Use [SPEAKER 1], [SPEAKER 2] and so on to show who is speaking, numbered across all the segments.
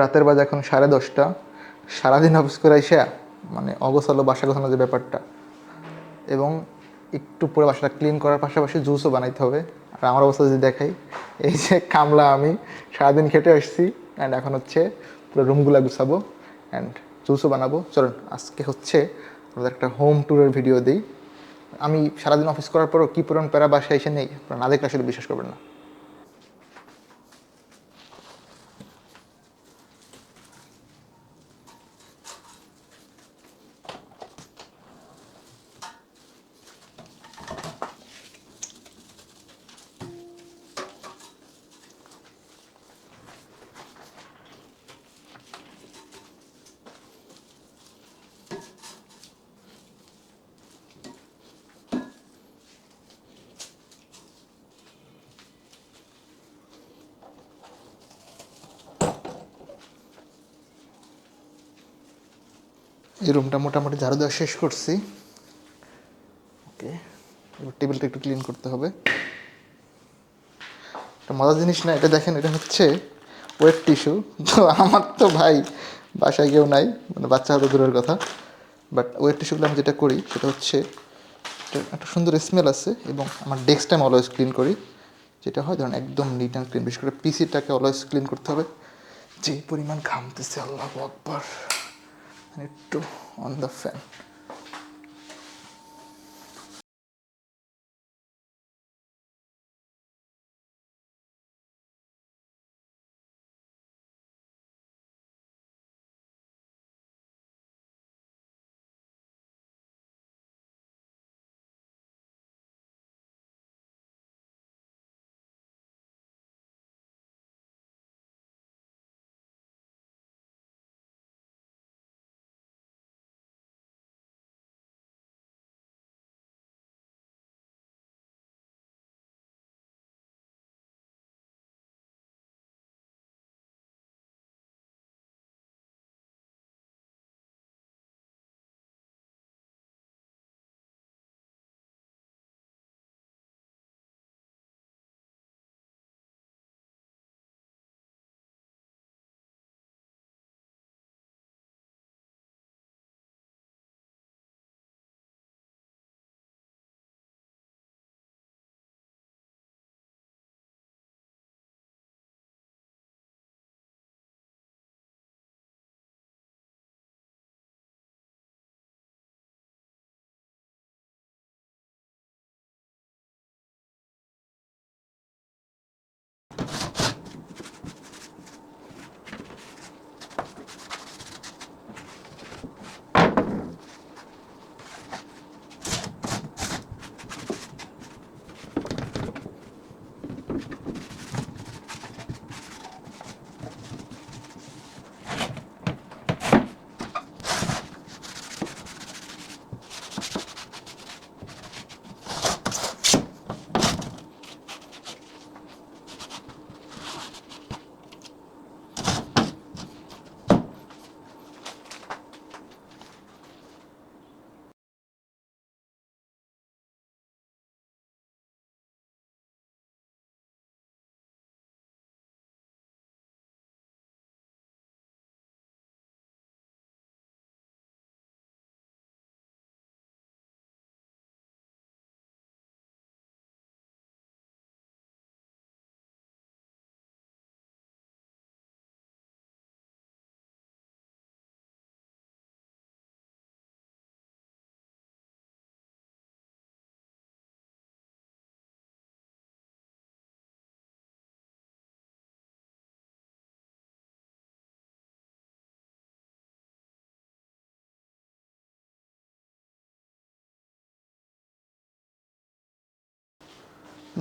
[SPEAKER 1] রাতের বাজে এখন সাড়ে দশটা। সারাদিন অফিস করে এসে মানে অগোছালো বাসা গোছানো যে ব্যাপারটা। এবং একটু পুরো বাসাটা ক্লিন করার পাশাপাশি জুসও বানাইতে হবে। আর আমার অবস্থা যদি দেখাই, এই যে কামলা আমি সারাদিন খেটে আসছি অ্যান্ড এখন হচ্ছে পুরো রুমগুলো গুছাবো অ্যান্ড জুসও বানাবো। চলুন, আজকে হচ্ছে আমাদের একটা হোম ট্যুরের ভিডিও দিই। আমি সারাদিন অফিস করার পরও কী পরিমাণ প্যারা বাসায় এসে নেই, আপনারা না দেখলে আসলে বিশ্বাস করবেন না। এই রুমটা মোটামুটি ঝাড়ু দেওয়া শেষ করছি। ওকে এবার টেবিলটা একটু ক্লিন করতে হবে। একটা মজার জিনিস না, এটা দেখেন, এটা হচ্ছে ওয়েট টিস্যু তো আমার তো ভাই বাসায় কেউ নাই মানে বাচ্চা হয়তো দূরের কথা। বাট ওয়েট টিস্যুগুলো আমি যেটা করি, সেটা হচ্ছে একটা সুন্দর স্মেল আছে এবং আমার ডেস্কটা আমি অলওয়েজ ক্লিন করি। যেটা হয়, ধরুন একদম নিট অ্যান্ড ক্লিন বিশেষ করে পিসিটাকে অলওয়েজ ক্লিন করতে হবে। যে পরিমাণ ঘামতেছে, আল্লাহ আকবার। And একটু অন দ্য ফ্যান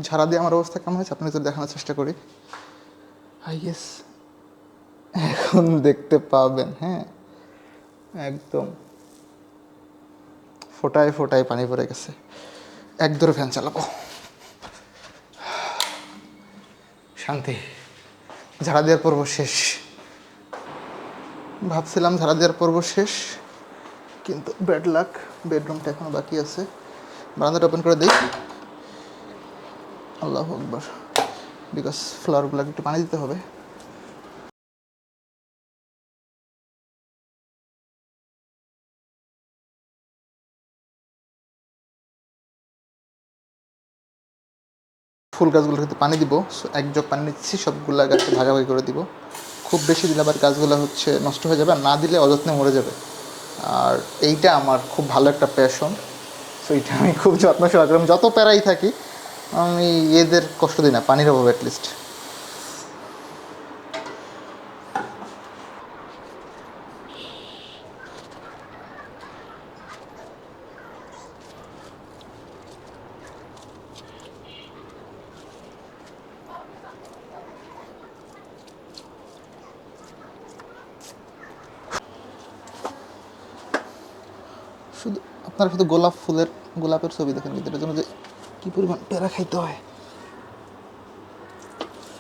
[SPEAKER 1] ঝাড়া দিয়ে আমার অবস্থা কেমন হয়েছে? আপনাদের দেখানোর চেষ্টা করি। আই এখন দেখতে পাবেন হ্যাঁ। একদম। ফোটায় ফোটায় পানি পড়ে গেছে। এক দূরে ফ্যান চালাবো। শান্তি। ঝাড়া দেওয়ার পর্ব শেষ। ভাবছিলাম ঝাড়া দেওয়ার পর্ব শেষ, কিন্তু ব্যাড লাক, বেডরুমটা এখনও বাকি আছে। বারান্দাটা ওপেন করে দিই। আল্লাহ আকবর। বিকজ ফ্লাওয়ারগুলোকে একটু পানি দিতে হবে। ফুল গাছগুলোকে পানি দিব। এক জগ পানি নিচ্ছি, সবগুলা গাছকে ভাগাভাগি করে দিব। খুব বেশি দিলে আবার গাছগুলো হচ্ছে নষ্ট হয়ে যাবে, আর না দিলে অযত্নে মরে যাবে। আর এইটা আমার খুব ভালো একটা প্যাশন সো এটা আমি খুব যত্ন সহকারে যত প্যারাই থাকি আমি এদের কষ্ট দিই না, পানির অভাবে অ্যাটলিস্ট শুধু আপনারা শুধু গোলাপ ফুলের, গোলাপের ছবি দেখেন জন্য যে কী পরিমাণ প্যারা খাইতে হয়?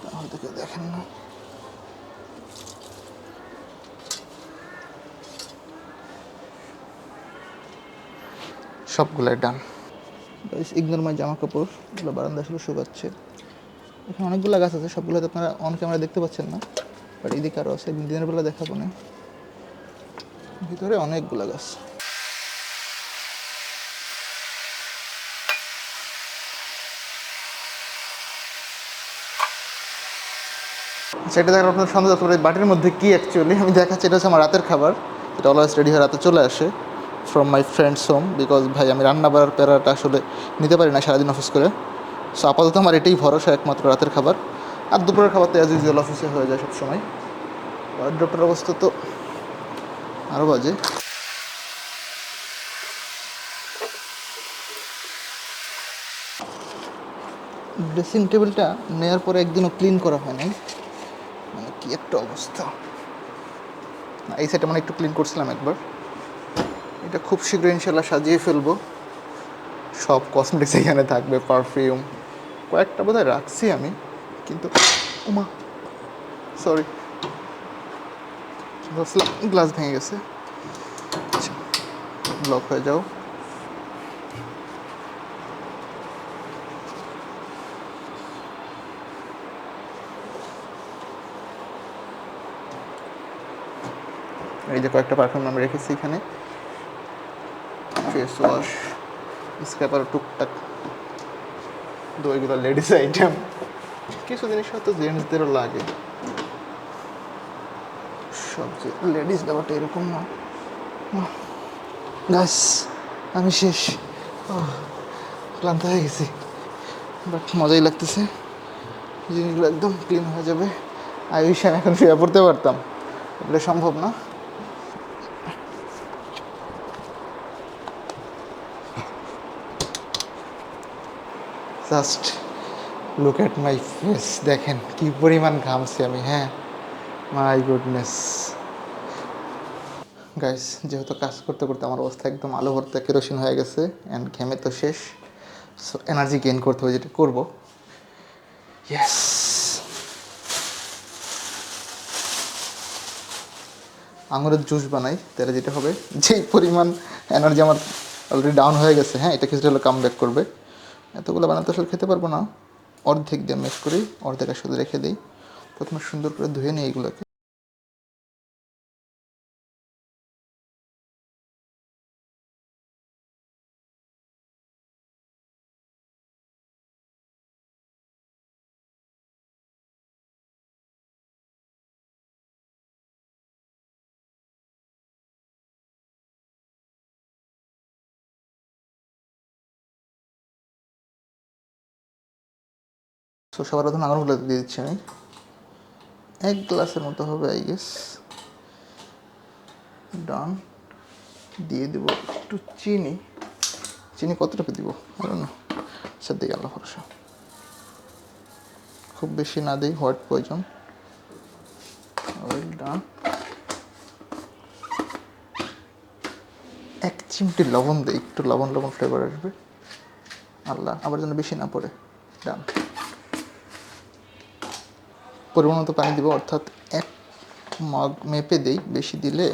[SPEAKER 1] তা হয়তো কেউ দেখেন না। সবগুলাই ডান। ইগনোর মাই জামা কাপড় এগুলো বারান্দা আসলে শুকাচ্ছে। এখানে অনেকগুলো গাছ আছে সবগুলো তো আপনারা অন ক্যামেরা দেখতে পাচ্ছেন না বাট এদিকে আরও আছে দিনের বেলা দেখাবো না। ভিতরে অনেকগুলো গাছ। সেটা দেখার আপনার সন্দেহ পারে, বাটির মধ্যে কী অ্যাকচুয়ালি আমি দেখাচ্ছি এটা হচ্ছে আমার রাতের খাবার। এটা অলওয়েজ রেডি হয়ে রাতে চলে আসে from my friends home because ভাই আমি রান্না বাড়ার প্যারাটা আসলে নিতে পারি না সারাদিন অফিস করে। সো আপাতত আমার এটাই ভরসা একমাত্র রাতের খাবার। আর দুপুরের খাবার তো অ্যাজ ইউজুয়াল অফিসে হয়ে যায় সবসময়। ডক্টর অবস্থা তো আরও বাজে। ড্রেসিং টেবিলটা নেওয়ার পরে একদিনও ক্লিন করা হয় নাই। কি একটা অবস্থা। এই সাইডটা মানে একটু ক্লিন করছিলাম একবার। এটা খুব শীঘ্রই ইনশাল্লাহ সাজিয়ে ফেলব। সব কসমেটিক্স এখানে থাকবে পারফিউম কয়েকটা বোধহয় রাখছি আমি, কিন্তু উমা সরি গ্লাস ভেঙে গেছে। আচ্ছা লক হয়ে যাও। এই যে কয়েকটা পারফিউম আমি রেখেছি এখানে। ফেস ওয়াশ স্ক্র্যাপার টুকটাক। তো ওইগুলো লেডিস আইটেম কিছু জিনিস হয়তো জেন্টসদেরও লাগে। সব যে লেডিস ব্যাপারটা এরকম না। গাছ আমি শেষ। ক্লান্ত হয়ে গেছি। বাট মজাই লাগতেছে। জিনিসগুলো একদম ক্লিন হয়ে যাবে। আমি এখন শুয়ে পড়তে পারতাম। এটা সম্ভব না। Just look at my face দেখেন কি পরিমাণ ঘামছি আমি হ্যাঁ। মাই গুডনেস গাইস যেহেতু কাজ করতে করতে আমার অবস্থা একদম আলো ভর্তা কেরোসিন হয়ে গেছে অ্যান্ড ঘেমে তো শেষ। সো এনার্জি গেইন করতে হবে যেটা করব। ইয়েস আঙুরের জুস বানাই তাহলে যেটা হবে, যেই পরিমাণ এনার্জি আমার অলরেডি ডাউন হয়ে গেছে হ্যাঁ এটা কিছুটা হলে কাম ব্যাক করবে। এতগুলো বানাতে আসলে খেতে পারব না। অর্ধেক দিয়ে মিক্স করি, অর্ধেক আসলে রেখে দিই। প্রথমে সুন্দর করে ধুয়ে নিই এগুলোকে। তো সবার প্রথমে আঙুরগুলো দিয়ে দিচ্ছি আমি। এক গ্লাসের মতো হবে আই গেস ডান দিয়ে দেবো একটু চিনি। চিনি কতটুকু দিব? না আচ্ছা দিয়ে গেল ভরসা। খুব বেশি না দিই হোয়াইট প্রয়োজন ওয়েল ডান এক চিমটি লবণ দিই, একটু লবণ লবণ ফ্লেভার আসবে। আল্লাহ, আবার যেন বেশি না পড়ে। ডান পরিমাণ মতো পানি দেবো, অর্থাৎ এক মগ মেপে দিই বেশি দিলে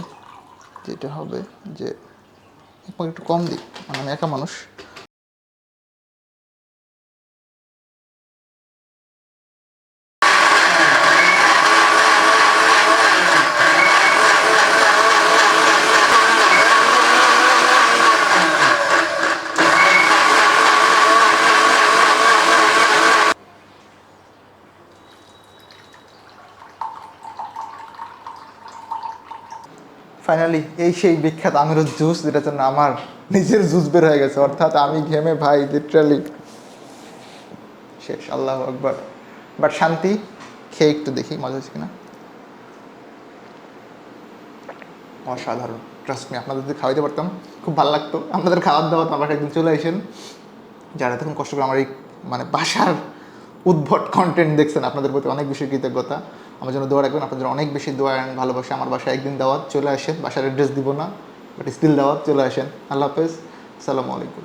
[SPEAKER 1] যেটা হবে যে এক একটু কম দিই মানে আমি একা মানুষ। ফাইনালি এই সেই বিখ্যাত আমিরুর জুস, যেটার জন্য আমার নিজের জুস বের হয়ে গেছে। অর্থাৎ আমি ঘেমে ভাই লিটারালি শেষ, আল্লাহ আকবার। বাট শান্তি, খেয়ে একটু দেখি, মজা হচ্ছে কিনা? অসাধারণ। ট্রাস্ট মি আপনাদের যদি খাওয়াইতে পারতাম, খুব ভালো লাগতো। আপনাদের খাওয়ার দাওয়াত আমার একদিন চলে আসেন। যারা এতক্ষণ কষ্ট করে আমার এই মানে বাসার উদ্ভট কন্টেন্ট দেখছেন, আপনাদের প্রতি অনেক বেশি কৃতজ্ঞতা। আমার জন্য দোয়া রাখবেন, আপনাদের অনেক বেশি দোয়া অ্যান্ড ভালোবাসা। আমার বাসায় একদিন দাওয়াত, চলে আসেন। বাসার অ্যাড্রেস দিব না বাট স্টিল দাওয়াত, চলে আসেন। আল্লাহ হাফেজ। আসসালামু আলাইকুম।